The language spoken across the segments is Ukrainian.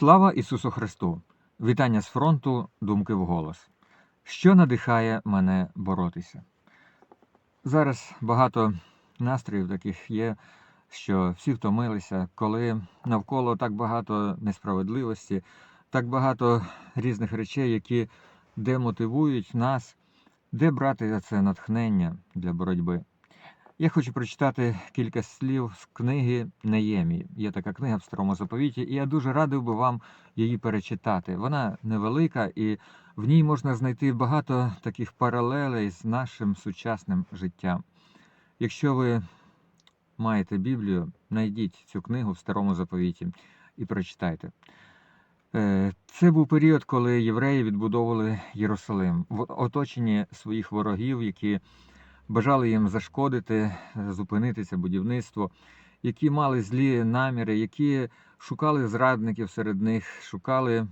Слава Ісусу Христу! Вітання з фронту, думки вголос. Що надихає мене боротися? Зараз багато настроїв таких є, що всі втомилися, коли навколо так багато несправедливості, так багато різних речей, які демотивують нас, де брати це натхнення для боротьби. Я хочу прочитати кілька слів з книги Неємії. Є така книга в старому заповіті, і я дуже радив би вам її перечитати. Вона невелика, і в ній можна знайти багато таких паралелей з нашим сучасним життям. Якщо ви маєте Біблію, знайдіть цю книгу в старому заповіті і прочитайте. Е, Це був період, коли євреї відбудовували Єрусалим в оточенні своїх ворогів, які бажали їм зашкодити, зупинити це будівництво, які мали злі наміри, які шукали зрадників серед них, шукали,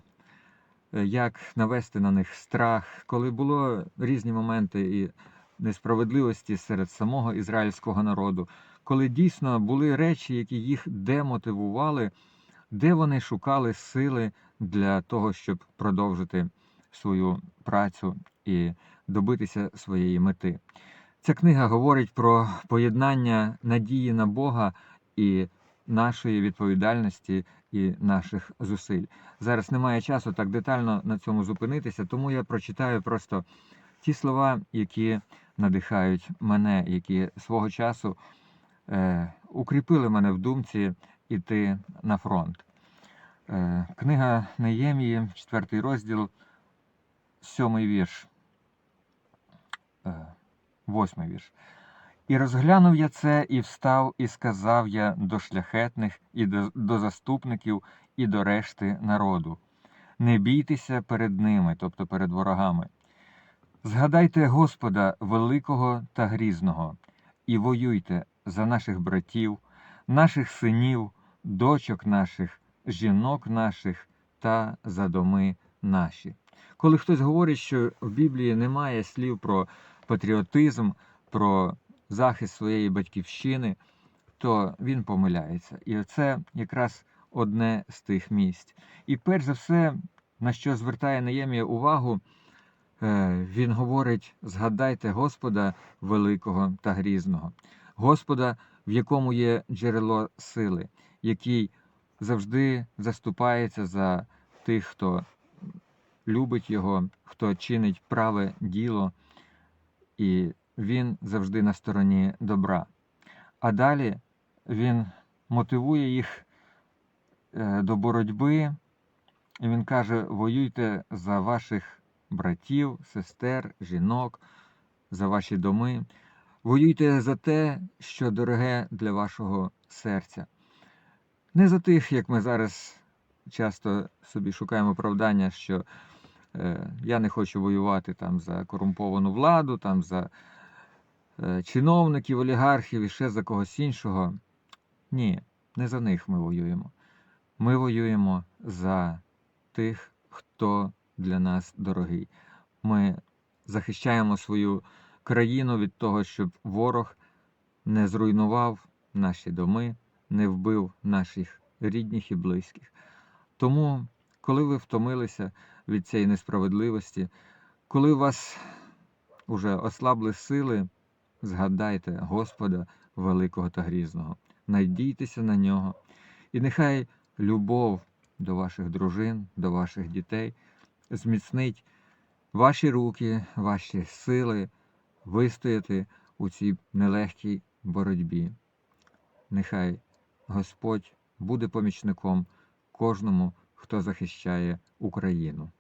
е, як навести на них страх, коли було різні моменти і несправедливості серед самого ізраїльського народу, коли дійсно були речі, які їх демотивували, де вони шукали сили для того, щоб продовжити свою працю і добитися своєї мети. Ця книга говорить про поєднання надії на Бога і нашої відповідальності і наших зусиль. Зараз немає часу так детально на цьому зупинитися, тому я прочитаю просто ті слова, які надихають мене, які свого часу е, укріпили мене в думці іти на фронт. Е, книга Неємії, четвертий розділ, сьомий вірш. Е, Восьмий вірш. І розглянув я це, і встав, і сказав я до шляхетних, і до, до заступників, і до решти народу. Не бійтеся перед ними, тобто перед ворогами. Згадайте Господа великого та грізного, і воюйте за наших братів, наших синів, дочок наших, жінок наших та за доми наші. Коли хтось говорить, що в Біблії немає слів про патріотизм, про захист своєї батьківщини, то він помиляється. І це якраз одне з тих місць. І перш за все, на що звертає Неємія увагу, е, він говорить: згадайте Господа великого та грізного, Господа, в якому є джерело сили, який завжди заступається за тих, хто любить його, хто чинить праве діло і він завжди на стороні добра. А далі він мотивує їх е, до боротьби, і він каже: воюйте за ваших братів, сестер, жінок, за ваші доми, воюйте за те, що дороге для вашого серця. Не за тих, як ми зараз часто собі шукаємо оправдання, що я не хочу воювати там за корумповану владу, там за е, чиновників, олігархів і ще за когось іншого. Ні, не за них ми воюємо. Ми воюємо за тих, хто для нас дорогий. Ми захищаємо свою країну від того, щоб ворог не зруйнував наші доми, не вбив наших рідних і близьких. Тому, коли ви втомилися, від цієї несправедливості. Коли у вас уже ослабли сили, згадайте Господа великого та грізного, найдійтеся на нього, і нехай любов до ваших дружин, до ваших дітей зміцнить ваші руки, ваші сили вистояти у цій нелегкій боротьбі. Нехай Господь буде помічником кожному, хто захищає Україну.